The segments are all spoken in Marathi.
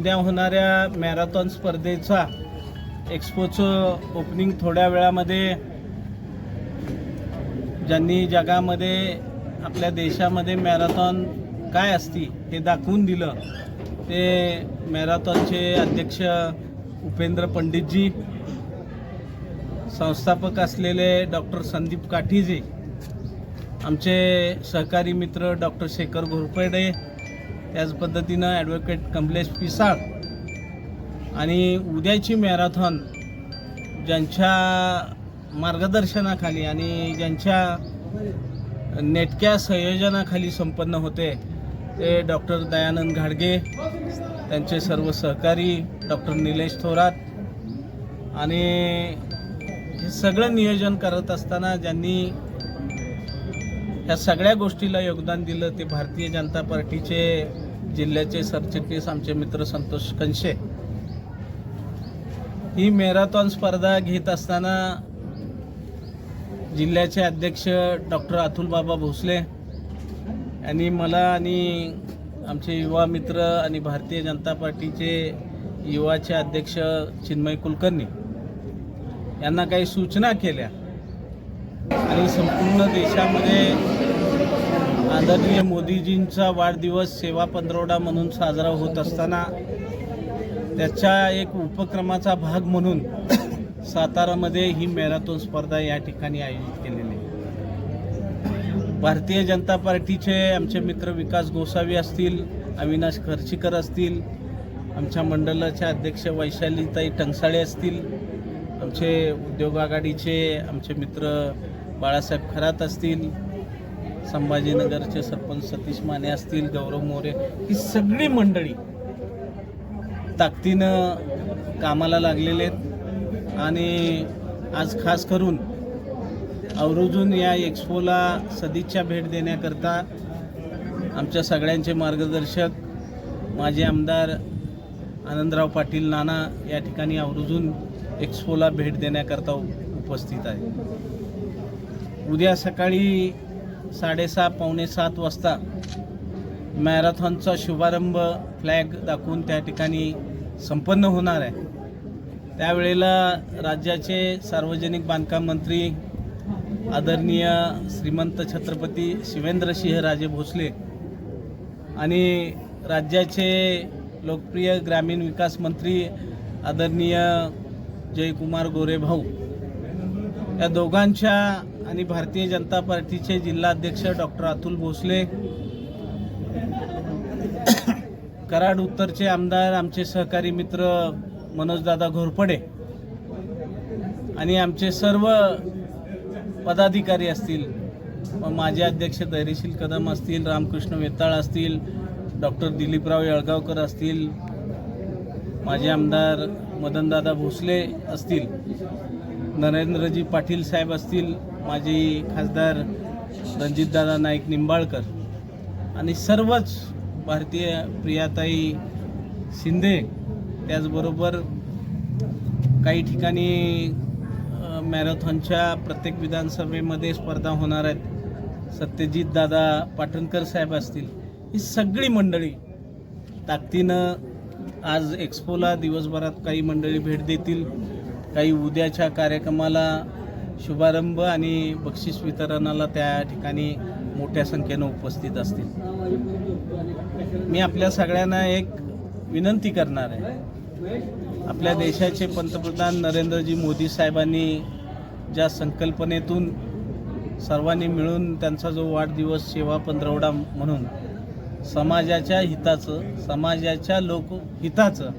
उद्या होणाऱ्या मॅरेथॉन स्पर्धेचा एक्सपोचं ओपनिंग थोड्या वेळामध्ये ज्यांनी जगामध्ये आपल्या देशामध्ये मॅरेथॉन काय असती हे दाखवून दिलं. ते मॅरेथॉनचे अध्यक्ष उपेंद्र पंडितजी संस्थापक असलेले डॉक्टर संदीप काठीजे आमचे सहकारी मित्र डॉक्टर शेखर घोरपडे त्याच पद्धतीनं ॲडव्होकेट कमलेश पिसाळ आणि उद्याची मॅरेथॉन ज्यांच्या मार्गदर्शनाखाली आणि ज्यांच्या नेटक्या संयोजनाखाली संपन्न होते ते डॉक्टर दयानंद घाडगे त्यांचे सर्व सहकारी डॉक्टर निलेश थोरात आणि हे सगळं नियोजन करत असताना ज्यांनी ह्या सगळ्या गोष्टीला योगदान दिलं ते भारतीय जनता पार्टीचे जिल्ह्याचे सरचिटणीस आमचे मित्र संतोष कंशे ही मॅरेथॉन स्पर्धा घेत असताना जिल्ह्याचे अध्यक्ष डॉक्टर अतुल बाबा भोसले यांनी मला आणि आमचे युवा मित्र आणि भारतीय जनता पार्टीचे युवाचे अध्यक्ष चिन्मय कुलकर्णी यांना काही सूचना केल्या. आणि संपूर्ण देशामध्ये आदरणीय मोदीजींचा वाढदिवस सेवा पंधरवडा म्हणून साजरा होत असताना त्याच्या एक उपक्रमाचा भाग म्हणून सातारामध्ये ही मॅरेथॉन स्पर्धा या ठिकाणी आयोजित केलेली आहे. भारतीय जनता पार्टीचे आमचे मित्र विकास गोसावी असतील अविनाश खर्चीकर असतील आमच्या मंडळाच्या अध्यक्ष वैशालीताई टंगसाळे असतील आमचे उद्योग आघाडीचे आमचे मित्र बाळासाहेब खरात असतील संभाजीनगरचे सरपंच सतीश माने असतील गौरव मोरे ही सगळी मंडळी ताकदीनं कामाला लागलेले आहेत. आणि आज खास करून अवरुजून या एक्सपोला सदिच्छा भेट देण्याकरता आमच्या सगळ्यांचे मार्गदर्शक माजी आमदार आनंदराव पाटील नाना या ठिकाणी आवर्जून एक्सपोला भेट देण्याकरता उपस्थित आहे उद्या सकाळी साडेसहा पावणे सात वाजता मॅरेथॉनचा शुभारंभ फ्लॅग दाखवून त्या ठिकाणी संपन्न होणार आहे. त्यावेळेला राज्याचे सार्वजनिक बांधकाम मंत्री आदरणीय श्रीमंत छत्रपती शिवेंद्रसिंह राजे भोसले आणि राज्याचे लोकप्रिय ग्रामीण विकास मंत्री आदरणीय जयकुमार गोरेभाऊ या दोघांच्या आणि भारतीय जनता पार्टीचे जिल्हाध्यक्ष डॉक्टर अतुल भोसले कराड उत्तरचे आमदार आमचे सहकारी मित्र मनोजदादा घोरपडे आणि आमचे सर्व पदाधिकारी असतील मग माझे अध्यक्ष धैर्यशील कदम असतील रामकृष्ण वेताळ असतील डॉक्टर दिलीपराव येळगावकर असतील माझे आमदार मदनदादा भोसले असतील. नरेंद्रजी पाटील साहेब असतील माजी खासदार रणजितदादा नाईक निंबाळकर आणि सर्वच भारतीय प्रियाताई शिंदे त्याचबरोबर काही ठिकाणी मॅरेथॉनच्या प्रत्येक विधानसभेमध्ये स्पर्धा होणार आहेत. सत्यजित दादा पाटणकर साहेब असतील ही सगळी मंडळी ताकदीनं आज एक्सपोला दिवसभरात काही मंडळी भेट देतील. काही उद्याच्या कार्यक्रमाला शुभारंभ आणि बक्षीस वितरणाला त्या ठिकाणी मोठ्या संख्येनं उपस्थित असतील. मी आपल्या सगळ्यांना एक विनंती करणार आहे. आपल्या देशाचे पंतप्रधान नरेंद्रजी मोदी साहेबांनी ज्या संकल्पनेतून सर्वांनी मिळून त्यांचा जो वाढदिवस सेवा पंधरवडा म्हणून समाजाच्या हिताचं समाजाच्या लोकहिताचं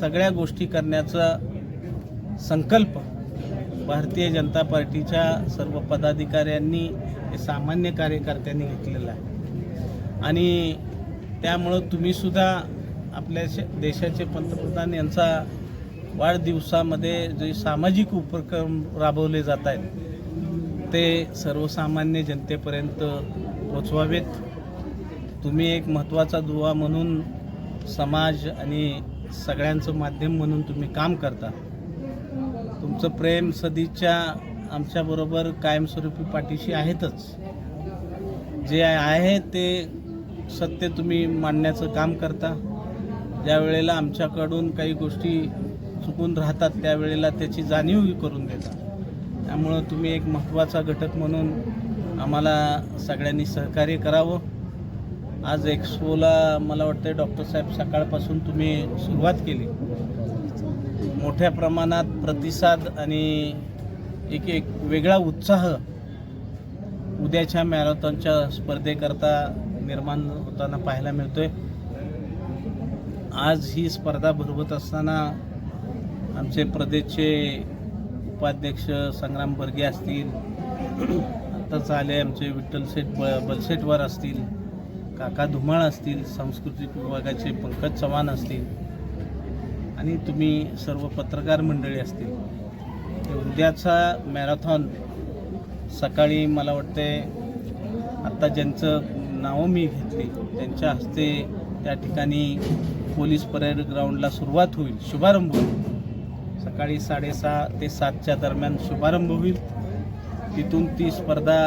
सगळ्या गोष्टी करण्याचा संकल्प भारतीय जनता पार्टीच्या सर्व पदाधिकाऱ्यांनी हे सामान्य कार्यकर्त्यांनी घेतलेला आहे. आणि त्यामुळं तुम्हीसुद्धा आपल्या देशाचे पंतप्रधान यांचा वाढदिवसामध्ये जे सामाजिक उपक्रम राबवले जात आहेत ते सर्वसामान्य जनतेपर्यंत पोचवावेत. तुम्ही एक महत्त्वाचा दुवा म्हणून समाज आणि सगळ्यांचं माध्यम म्हणून तुम्ही काम करता. तुमचं प्रेम सदिच्छा आमच्याबरोबर कायमस्वरूपी पाठीशी आहेतच. जे आहे ते सत्य तुम्ही मांडण्याचं काम करता. ज्या वेळेला आमच्याकडून काही गोष्टी चुकून राहतात त्यावेळेला त्याची जाणीवही करून देतात त्यामुळं तुम्ही एक महत्त्वाचा घटक म्हणून आम्हाला सगळ्यांनी सहकार्य करावं. आज एक्सपोला मला वाटतं डॉक्टर साहेब सकाळपासून तुम्ही सुरुवात केली. मोठ्या प्रमाणात प्रतिसाद आणि एक एक वेगळा उत्साह उद्याच्या मॅरेथॉनच्या स्पर्धेकरता निर्माण होताना पाहायला मिळतोय. आज ही स्पर्धा भरवत असताना आमचे प्रदेशचे उपाध्यक्ष संग्राम बर्गे असतील आत्ताच आले आमचे विठ्ठलसेठ ब बलसेटवार असतील काका धुमाळ असतील सांस्कृतिक विभागाचे पंकज चव्हाण असतील आणि तुम्ही सर्व पत्रकार मंडळी असतील उद्याचा मॅरेथॉन सकाळी मला वाटते आत्ता ज्यांचं नावं मी घेतली त्यांच्या हस्ते त्या ठिकाणी पोलीस परेड ग्राउंडला सुरुवात होईल शुभारंभ होईल. सकाळी साडेसहा ते सातच्या दरम्यान शुभारंभ होईल. तिथून ती स्पर्धा